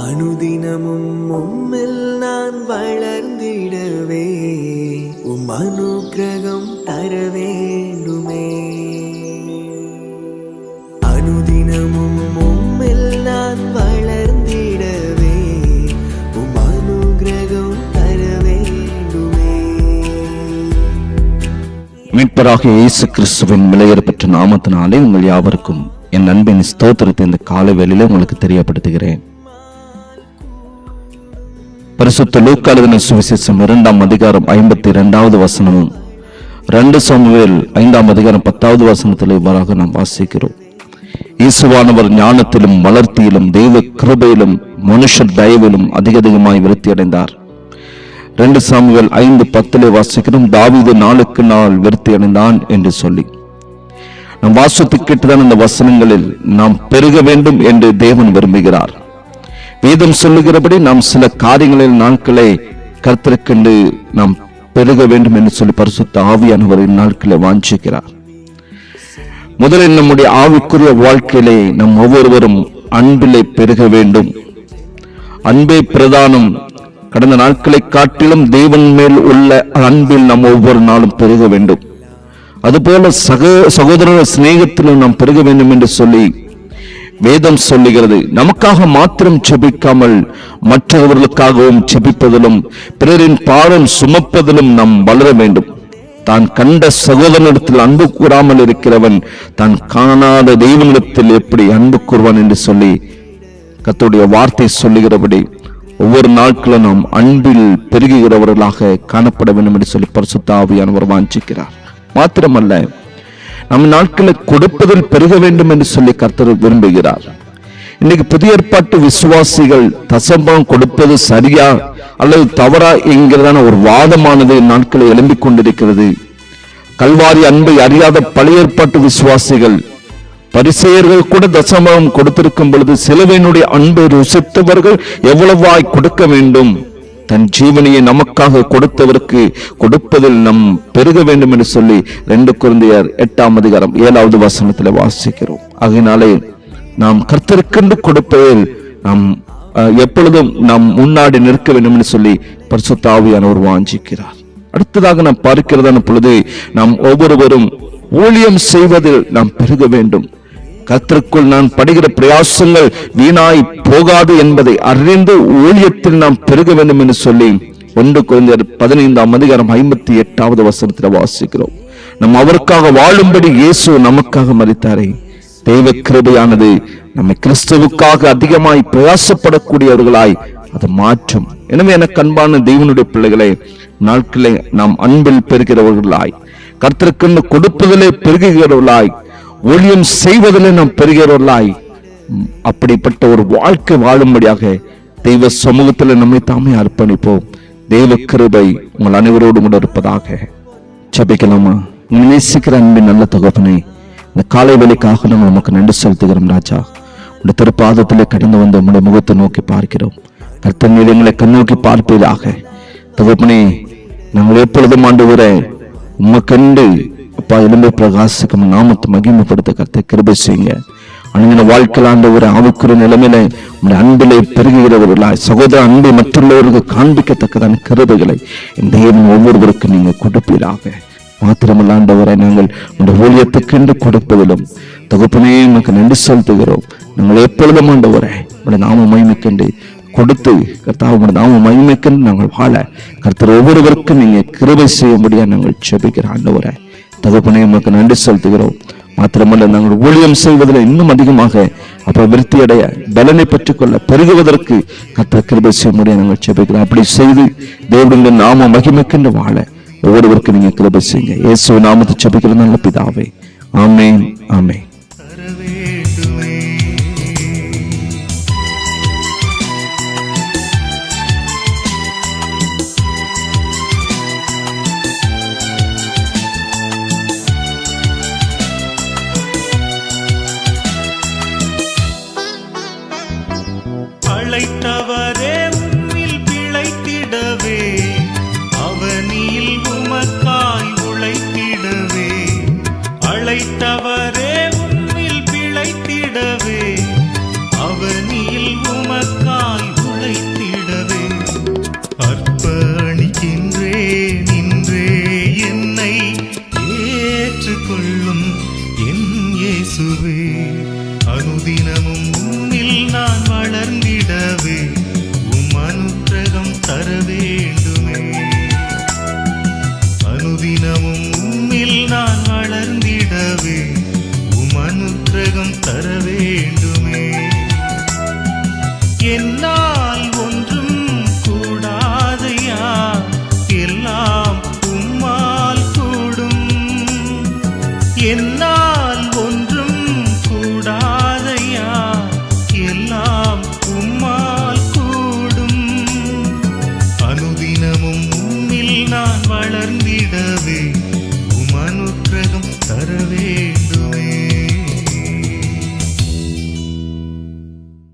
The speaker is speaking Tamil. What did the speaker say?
அனுதினமும் உம்மில் நான் வளர்ந்திடவே உம் அனுகிரகம் தர வேண்டுமே அனுதினமும் உம்மில் நான் வளர்ந்திடவே உம் அனுகிரகம் தர வேண்டுமே மீட்பராக இயேசு கிறிஸ்துவின் விலையேறப்பட்ட நாமத்தினாலே உங்கள் யாவருக்கும் என் அன்பின் ஸ்தோத்திரத்தை இந்த காலை வேளையில் உங்களுக்கு தெரியப்படுத்துகிறேன். பரிசுத்த லூக்கா எழுதின சுவிசேஷம் இரண்டாம் அதிகாரம் ஐம்பத்தி இரண்டாவது வசனமும் ரெண்டு சாமுவேல் ஐந்தாம் அதிகாரம் பத்தாவது வசனத்தில் இவ்வாறாக நாம் வாசிக்கிறோம். இயேசுவானவர் ஞானத்திலும் வளர்த்தியிலும் தெய்வ கிருபையிலும் மனுஷர் தயவிலும் அதிக அதிகமாய் விருத்தி அடைந்தார். ரெண்டு சாமுவேல் ஐந்து பத்திலே வாசிக்கிறோம் தாவீது நாளுக்கு நாள் விருத்தி அடைந்தான் என்று சொல்லி. நாம் வாசத்துக்கிட்டுதான் இந்த வசனங்களில் நாம் பெருக வேண்டும் என்று தேவன் விரும்புகிறார். வேதம் சொல்லுகிறபடி நாம் சில காரியங்களில் நாட்களை கருத்திற்கண்டு நாம் பெருக வேண்டும் என்று சொல்லி பரிசுத்த ஆவியானவரின் நாட்களை வாஞ்சிக்கிறார் முதலில் நம்முடைய ஆவிக்குரிய வாழ்க்கையிலே நம் ஒவ்வொருவரும் அன்பிலே பெருக வேண்டும். அன்பே பிரதானம். கடந்த நாட்களை காட்டிலும் தேவன் மேல் உள்ள அன்பில் நாம் ஒவ்வொரு நாளும் பெருக வேண்டும். அதுபோல சக சகோதர சிநேகத்திலும் நாம் பெருக வேண்டும் என்று சொல்லி வேதம் சொல்லுகிறது. நமக்காக மாத்திரம் செபிக்காமல் மற்றவர்களுக்காகவும் செபிப்பதிலும் பிறரின் பாரம் சுமப்பதிலும் நாம் வளர வேண்டும். தான் கண்ட சகோதரனிடத்தில் அன்பு கூறாமல் இருக்கிறவன் தான் காணாத தெய்வனிடத்தில் எப்படி அன்பு கூறுவான் என்று சொல்லி கத்துடைய வார்த்தை சொல்லுகிறபடி ஒவ்வொரு நாட்களும் நாம் அன்பில் பெருகுகிறவர்களாக காணப்பட வேண்டும் என்று சொல்லி பரிசுத்தாவியானவர் வாஞ்சிக்கிறார். மாத்திரமல்ல நம் நாட்களை கொடுப்பதில் பெருக வேண்டும் என்று சொல்லி கர்த்தர் விரும்புகிறார். இன்னைக்கு புதிய ஏற்பாட்டு விசுவாசிகள் தசம்பம் கொடுப்பது சரியா அல்லது தவறா என்கிறதான ஒரு வாதமானது நாட்களை எழும்பிக் கொண்டிருக்கிறது. கல்வாரி அன்பை அறியாத பழைய ஏற்பாட்டு விசுவாசிகள் பரிசெயர்கள் கூட தசமம் கொடுத்திருக்கும் பொழுது சிலுவையினுடைய அன்பை ருசித்தவர்கள் எவ்வளவாய் கொடுக்க வேண்டும்? தன் ஜீவனையை நமக்காக கொடுத்தவருக்கு கொடுப்பதில் நம் பெருக வேண்டும் என்று சொல்லி ரெண்டு குழந்தையர் எட்டாம் அதிகாரம் ஏழாவது வசனத்தில் வாசிக்கிறோம். ஆகையினாலே நாம் கர்த்தருக்கென்று கொடுப்பதில் நாம் எப்பொழுதும் நாம் முன்னாடி நிற்க வேண்டும் என்று சொல்லி பரிசுத்தாவியானவர் வாஞ்சிக்கிறார். அடுத்ததாக நாம் பார்க்கிறதான பொழுது நாம் ஒவ்வொருவரும் ஊழியம் செய்வதில் நாம் பெருக வேண்டும். கத்திற்குள் நான் படுகிற பிரயாசங்கள் வீணாய் போகாது என்பதை அறிந்து ஊழியத்தில் நாம் பெருக வேண்டும் என்று சொல்லி ஒன்று குழந்தையர் பதினைந்தாம் அதிகாரம் ஐம்பத்தி எட்டாவது வசனத்தில் வாசிக்கிறோம். நம் அவருக்காக வாழும்படி இயேசு நமக்காக மறித்தாரே தெய்வ கிருபையானது நம்மை கிறிஸ்துவுக்காக அதிகமாய் பிரயாசப்படக்கூடியவர்களாய் அது மாற்றும். எனவே எனக்கு அன்பான தெய்வனுடைய பிள்ளைகளே நாட்களே நாம் அன்பில் பெறுகிறவர்களாய் கர்த்தருக்கென்று கொடுப்பதிலே பெருகுகிறவர்களாய் ஊழியம் செய்வதில் நாம் பெறுகிறவர்களாய் அப்படிப்பட்ட ஒரு வாழ்க்கை வாழும்படியாக தெய்வ சமூகத்தில் நம்மை தாமே அர்ப்பணிப்போம். தெய்வ கிருபை உங்கள் அனைவரோடும் கூட இருப்பதாக சபிக்கலாமா நேசிக்கிற அன்பின் நல்ல தகப்பனே இந்த காலை வேலைக்காக நாங்கள் நமக்கு நன்றி செலுத்துகிறோம் ராஜா. உடைய திருப்பாதத்திலே கடந்து வந்து உம்முடைய முகத்தை நோக்கி பார்க்கிறோம். கர்த்தர் நீர் எங்களை கண்ணோக்கி பார்ப்பீராக. தகப்பனே நாங்கள் எப்பொழுதும் ஆண்டு வர கண்டு அப்பா எலும்பு பிரகாசிக்கும் நாமத்தை மகிமைப்படுத்த கருத்தை கிருபை செய்யுங்க. அணுகின வாழ்க்கையில் ஆண்டவர் ஆவுக்குற நிலைமையில உங்களுடைய அன்பிலே பெருகுகிறவர்களாய் சகோதர அன்பை மற்றவர்களுக்கு காண்பிக்கத்தக்கதான கிருபைகளை இந்த ஒவ்வொருவருக்கும் நீங்க கொடுப்பீராக. மாத்திரமல்ல ஆண்டவரை நாங்கள் உங்களுடைய ஊழியத்துக்கென்று கொடுப்பதிலும் தொகுப்பினே நமக்கு நன்றி செலுத்துகிறோம். நாங்கள் எப்பொழுதும் ஆண்டவரை உடைய நாம மகிமைக்கென்று கொடுத்து கர்த்தா உங்களுடைய நாம மகிமைக்கென்று நாங்கள் வாழ கர்த்தர் ஒவ்வொருவருக்கும் நீங்க கிருபை செய்யும்படியா நாங்கள் செபிக்கிற ஆண்டவரை தகப்பனே நமக்கு நன்றி செலுத்துகிறோம். மாத்திரமல்ல நாங்கள் ஊழியம் செய்வதில் இன்னும் அதிகமாக அப்போ விருத்தியடைய பலனை பெற்றுக்கொள்ள பெருகுவதற்கு கத்த கிருபை செய்ய முடிய நாங்கள் செபிக்கிறோம் அப்படி செய்து தேவனுடைய நாம மகிமைக்கின்ற வாழ ஒவ்வொருவருக்கும் நீங்கள் கிருபை செய்யுங்க. இயேசு நாமத்தை செபிக்கிற நல்ல பிதாவே. ஆமேன் ஆமேன். தவ மனுக்கிரகம் தர வேண்டுமே. என்னால் ஒன்றும் கூடாதையா? எல்லாம் உம்மால் கூடும். என்னால்